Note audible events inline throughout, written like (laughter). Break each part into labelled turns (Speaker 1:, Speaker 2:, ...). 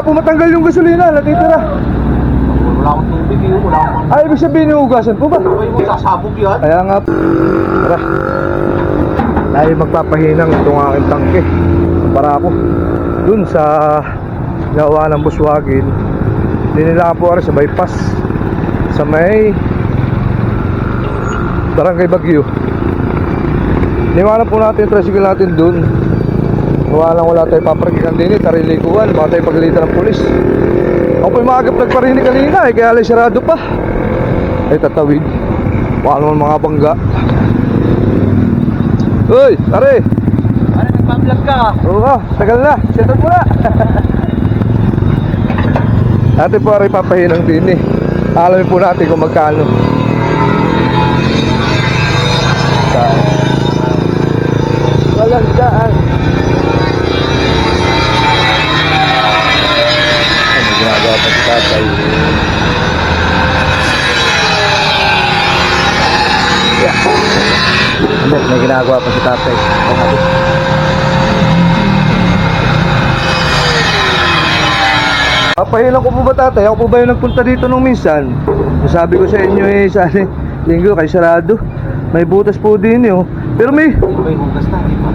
Speaker 1: Po matanggal yung gasolina, natitira.
Speaker 2: Wala akong tubig eh. Wala akong...
Speaker 1: Ay, ibig sabihin hugasan po ba?
Speaker 2: Sabay mo, sasabog yan.
Speaker 1: Kaya nga. Tara. Dahil magpapahinang itong aking tangke. Para ako. Dun sa gawa ng buswagin. Dinila po ako sa bypass. Sa may Barangay Bagyo. Niwanan po natin yung tricycle natin dun. Wala lang wala tayo paparkikan din eh. Tarilikuan. Baka tayo paglilitan ng pulis. Ako po'y maagap nagparinig kanina eh. Kaya alay sarado pa. Ay tatawid. Baka naman mga bangga. Uy, pare.
Speaker 2: Ano, nagpa-vlog ka?
Speaker 1: Oo ka, tagal na. Set up mo na. (laughs) Ate po rin papahinang din eh. Alamin po natin kung magkano. Papahilang ko po ba tatay? Ako po ba yung nagpunta dito nung minsan? Sabi ko sa inyo eh, sa (laughs) linggo kay sarado. May butas po din eh. oh. Pero may,
Speaker 2: May hugas na, di ba?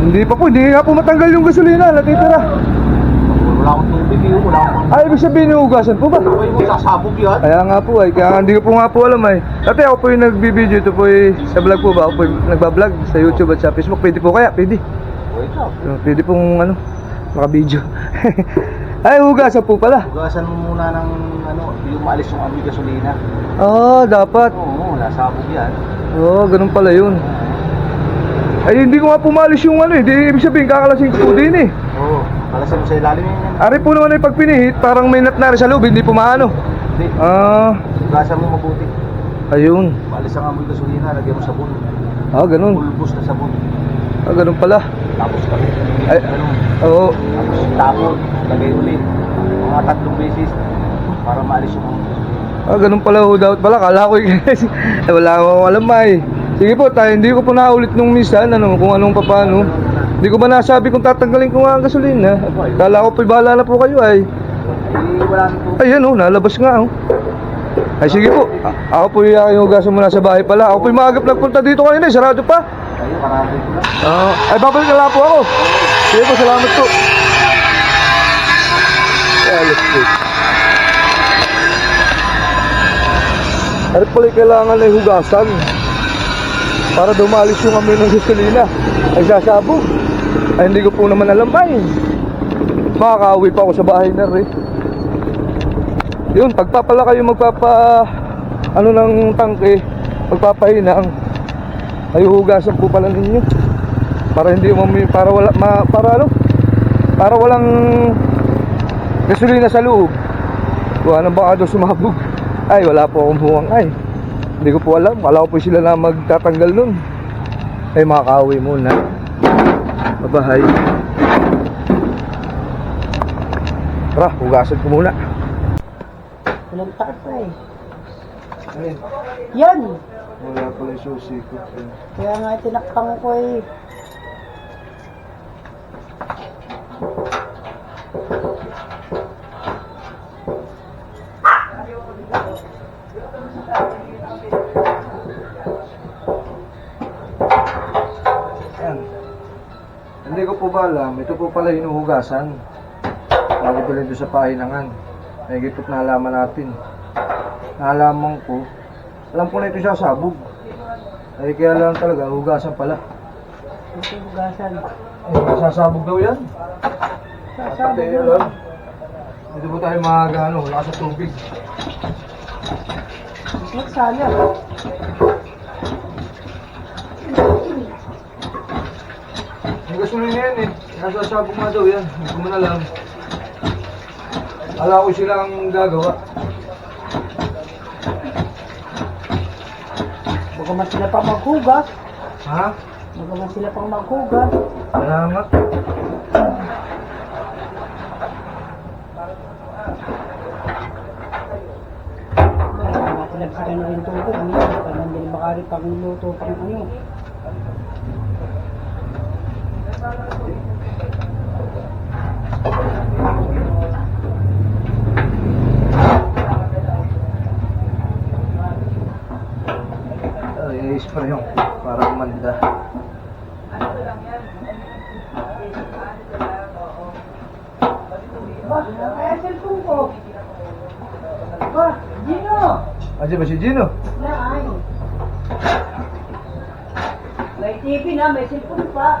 Speaker 1: hindi pa po, hindi nga po matanggal yung gasolina, natitira.
Speaker 2: Wala akong tubig eh. Wala akong...
Speaker 1: Ay, ibig sabihin hugasan po ba?
Speaker 2: Sabay mo, sasabog yan.
Speaker 1: Kaya nga po ay, kaya hindi ko po nga po alam ay. Dati ako po yung nagbibideo, ito po eh, sa vlog po ba? Ako po yung nagbablog sa YouTube at sa Facebook. Pwede po kaya? Pwede.
Speaker 2: Up.
Speaker 1: Pwede pong ano, makabideo. (laughs) ay, hugasan po pala.
Speaker 2: Hugasan mo muna ng ano, yung maalis yung amoy gasolina.
Speaker 1: Ah, dapat.
Speaker 2: Oo, wala sabog yan.
Speaker 1: Oo, oh, ganun pala yun. Ay, hindi ko nga pumalis yung ano eh. Di, ibig sabihin, kakalasing po din eh.
Speaker 2: Oo, kalasan mo sa ilalim yan.
Speaker 1: Ari po naman ay pag pinihit, parang may natnari sa loob, hindi pumaano.
Speaker 2: Hindi,
Speaker 1: Ah,
Speaker 2: hugasan mo mabuti.
Speaker 1: ayun.
Speaker 2: Maalis ang amoy gasolina, lagyan mo sabon.
Speaker 1: Ah, ganun.
Speaker 2: Pulbos na sabon.
Speaker 1: Ah, ganun pala.
Speaker 2: Tapos kami.
Speaker 1: Ay,
Speaker 2: Ganun.
Speaker 1: oo.
Speaker 2: Tapos tapon, lagay ulit. Mga tatlong beses para maalis yung.
Speaker 1: Ah, ganun pala ho dapat pala. Kala ko eh, (laughs) eh, wala akong alam ay. Sige po, tayo, hindi ko po naulit nung minsan, ano, kung anong papano. Hindi ko ba nasabi kung tatanggalin ko nga ang gasolina. Kala ko po, bahala na po kayo ay.
Speaker 2: Eh, wala na po.
Speaker 1: Ayan oh, nalabas nga oh. Ay sige po, ako po yung aking hugasan muna sa bahay pala. Ako po yung maagap nagpunta dito kanina, eh, sarado pa. Ah, ay babalik na lang po ako. Sige po, salamat po. Alas po. Ano pala yung kailangan na hugasan? Para dumalis yung amoy ng gasolina. Ay sasabog. Ay hindi ko po naman alam ay. Makakauwi pa ako sa bahay na rin. Yun, pagpapala kayo magpapa ano ng tangke, magpapahinang. Ay hugasan po pala ninyo. Para hindi mo para wala ma, para ano? Para walang gasolina sa loob. Kung ano baka daw sumabog. Ay wala po akong buwang ay. Hindi ko po alam. Wala po sila na magtatanggal nun. Ay makakauwi muna. Babahay. Tara hugasan ko muna
Speaker 3: Walang taas na eh.
Speaker 1: ay
Speaker 3: Yan!
Speaker 1: wala pala yung susi ko
Speaker 3: Kaya nga tinakpan ko eh.
Speaker 1: Yan. Hindi ko po ba alam, ito po pala hinuhugasan. Bago bilhin doon sa pahinangan. May gipot na halaman natin. Nalaman ko, alam ko na ito sasabog. Ay kaya lang talaga, hugasan pala.
Speaker 3: Ito hugasan.
Speaker 1: Ay, sasabog daw yan.
Speaker 3: Sasabi
Speaker 1: Pati
Speaker 3: mo.
Speaker 1: alam. Dito po tayo mga ano, lakas sa tubig.
Speaker 3: Magsala.
Speaker 1: Yung gasolina yan eh. Nasasabog nga daw yan. Hindi ko man alam. Ala ko sila ang gagawa.
Speaker 3: Baka mas sila pang maghugas.
Speaker 1: Ha?
Speaker 3: Baka mas sila pang maghugas.
Speaker 1: Salamat.
Speaker 3: Baka pinagsakan na rin tubig. Ano yan? Baka nandun makari pang luto pang ano. Ano Pero yung para umanda. Ba, kaya cellphone ko. Ba, Gino!
Speaker 1: Ah, Aja ba si Gino?
Speaker 3: Wala, ay. May TV na, may cellphone pa.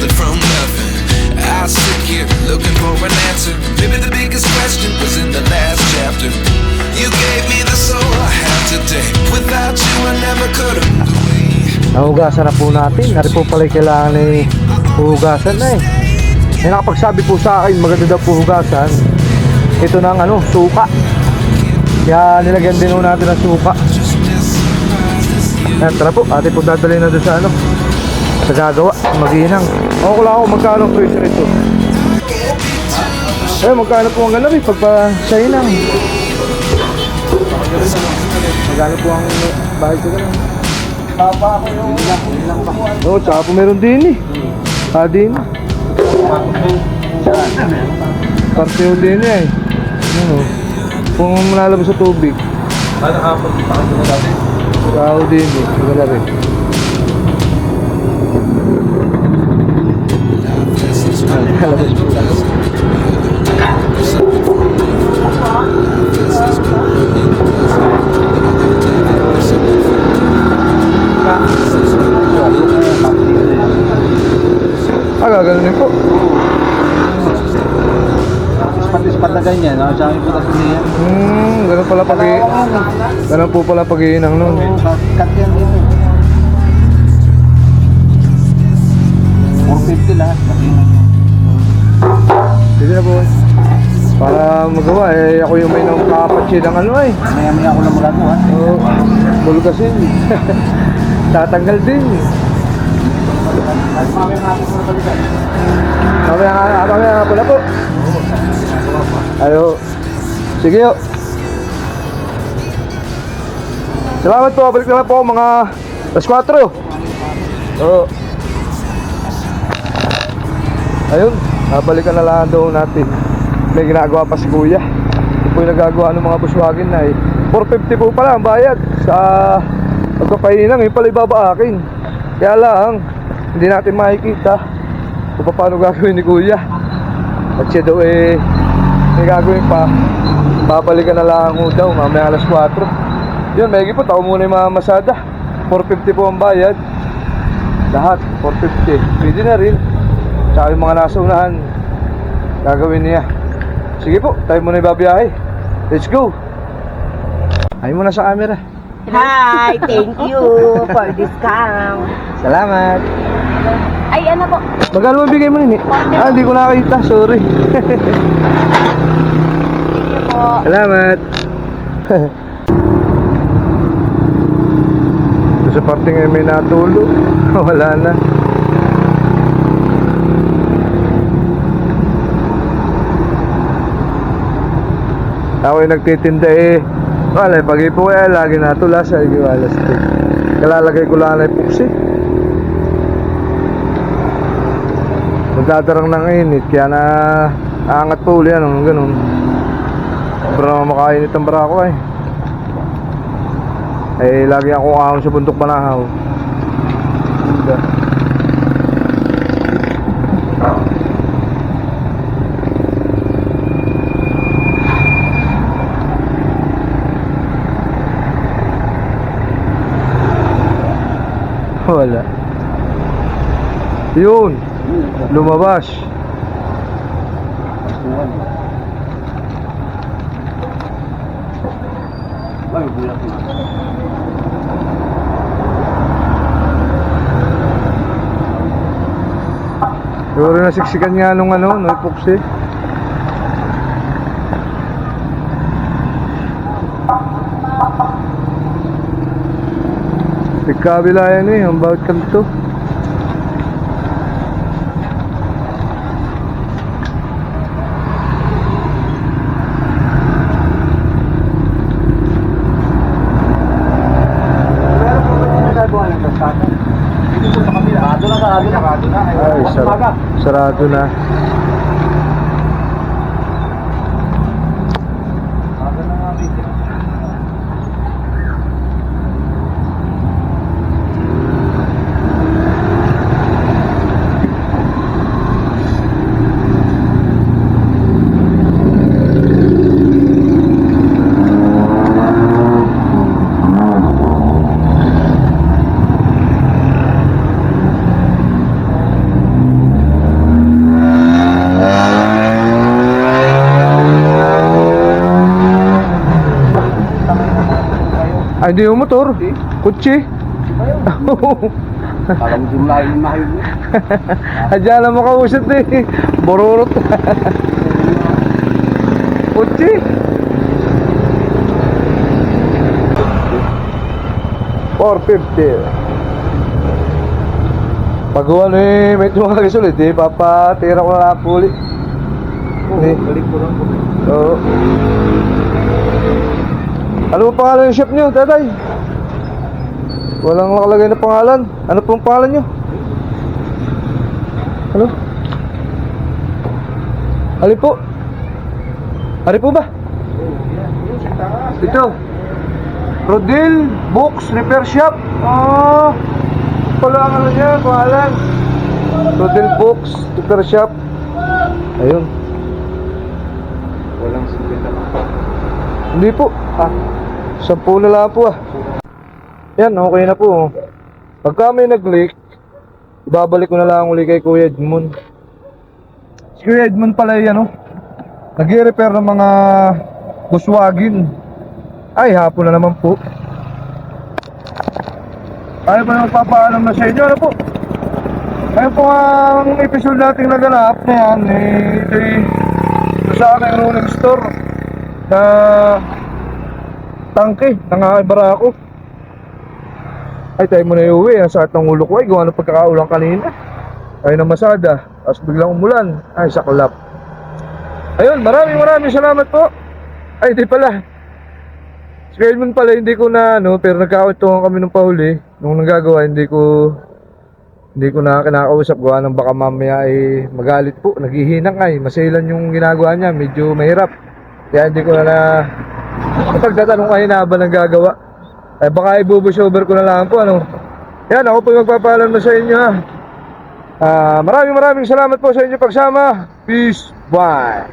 Speaker 4: Something from nothing. I sit here looking for an answer. Maybe the biggest question was in the last chapter. You gave me the soul I have today. Without you, I never could have moved away.
Speaker 1: Nahugasan na po natin. Nari po pala kailangan ni hugasan na eh. May nakapagsabi po sa akin, maganda daw po hugasan. Ito ng ano, suka. Kaya nilagyan din po natin ng suka. Ayan, tara po. Ate po dadalhin na doon sa ano. Sa gagawa. Maghinang. Ako ko lang ako magkano ang presyo nito. Eh, magkano po ang eh. Pagpa sa hinang. Magkano po ang bahay ko ganun. Oo, tsaka po meron din eh. Ah, din. Parte yung din eh. Ano? Kung malalabas sa tubig.
Speaker 2: Ano hapon, pakasya na dati?
Speaker 1: Tsaka din eh. Wala Ah, gaganunin po.
Speaker 2: Ispat-ispat na ganyan, no? Sabi ko kasi niya.
Speaker 1: Hmm, ganun pala pag Ganun po pala pag iinang nun.
Speaker 2: Cut yan din. 450 lahat.
Speaker 1: Sige na po. Para magawa eh, ako yung may nang kapatid ng ano eh.
Speaker 2: Maya-maya ako na magagawa.
Speaker 1: Oo, oh, kasi. (laughs) Tatanggal din. Mamaya nga, mamaya nga pala po. Ayo. Sige yo. Salamat po, balik na po mga alas 4. Oo. Ayun, nabalikan na lang daw natin. May ginagawa pa si Kuya. Ito nagagawa ng mga buswagin na eh. 450 po pala ang bayad sa pagpapahinang. Yung pala ibaba akin. Kaya lang, hindi natin makikita kung paano gagawin ni Kuya. At siya daw eh, may gagawin pa. Babalikan na lang ho daw, mamaya alas 4. Yun, may po, tao muna yung mga masada. 450 po ang bayad. Lahat, 450. Pwede na rin. Yung mga nasa unahan, gagawin niya. Sige po, tayo muna ibabiyahe. Let's go! Ay muna sa camera.
Speaker 5: Hi, (laughs) thank you for discount.
Speaker 1: Salamat!
Speaker 5: Ay, ano po?
Speaker 1: Magkano bigay mo nini? Ah, hindi ko nakakita. Sorry.
Speaker 5: Thank you po.
Speaker 1: Salamat. Doon (laughs) sa parte ngayon may natulog. (laughs) Wala na. Ako yung nagtitinda eh. Wala, pag ipo eh, lagi natula sa igiwalas. Kalalagay ko lang na epoxy. Magdadarang ng init, kaya na aangat po uli, ano, ganun. Sobrang makainit ang barako eh. Eh, lagi ako ahon sa bundok Banahaw. Wala. Yun. Lumabas.
Speaker 2: Ay, bulat na.
Speaker 1: Siguro nasiksikan nga nung ano, no, epoxy. Pagkabila yan eh, ang bawat kanto.
Speaker 2: Meron po ba yung nagagawa ng kasada? Dito po sa kabila. Sarado na, sarado na. Sarado na.
Speaker 1: Ay,
Speaker 2: Mas
Speaker 1: sar
Speaker 2: umaga.
Speaker 1: sarado na.
Speaker 2: Sarado na nga, video.
Speaker 1: Ay, hindi yung motor. Kutsi.
Speaker 2: Parang di mo na yung mahal (laughs) mo.
Speaker 1: Adyan lang makausap eh. Bororot. Kutsi. Four fifty. Pag ano eh, may tumagis ulit eh, papatira ko na lang po ulit. Eh,
Speaker 2: Balik ko lang po.
Speaker 1: Oo. Ano po pangalan ng shop niyo, tatay? Walang nakalagay na pangalan. Ano pong pangalan niyo? Ano? Ali po? Ali po ba? Ito. Rodil Books Repair Shop. Ah. Pala ang ano niya, pangalan. Rodil Books Repair Shop. Ayun.
Speaker 2: Walang sipin na
Speaker 1: Hindi po. Ah, sampu na lang po ah. Yan, okay na po. Pagka may nag-leak, babalik ko na lang uli kay Kuya Edmund. Si Kuya Edmund pala yan, ano? Nag-repair ng mga buswagin. Ay, hapon na naman po. Ayaw pa na magpapaalam na sa inyo, ano po? Ayun po ang episode nating naganap na yan, eh, ito eh, sa aking rolling store na tangke ng aking barako. Ay, tayo mo na iuwi. Ang sakit ng ulo ko ay gawa ng pagkakaulang kanina. Ay na masada. Tapos biglang umulan. Ay, saklap. Ayun, maraming maraming salamat po. Ay, di pala. Si Edmund pala, hindi ko na ano, pero nagkakwentuhan kami ng pahuli. Nung nanggagawa, hindi ko hindi ko na kinakausap gawa ng baka mamaya ay magalit po. Naghihinang ay, masailan yung ginagawa niya. Medyo mahirap. Kaya hindi ko na na pagtatanong kayo na ba nang gagawa. Eh baka i-bubush over ko na lang po ano. Yan, ako po yung magpapaalam na sa inyo ha. Ah, maraming maraming salamat po sa inyo pagsama. Peace. Bye.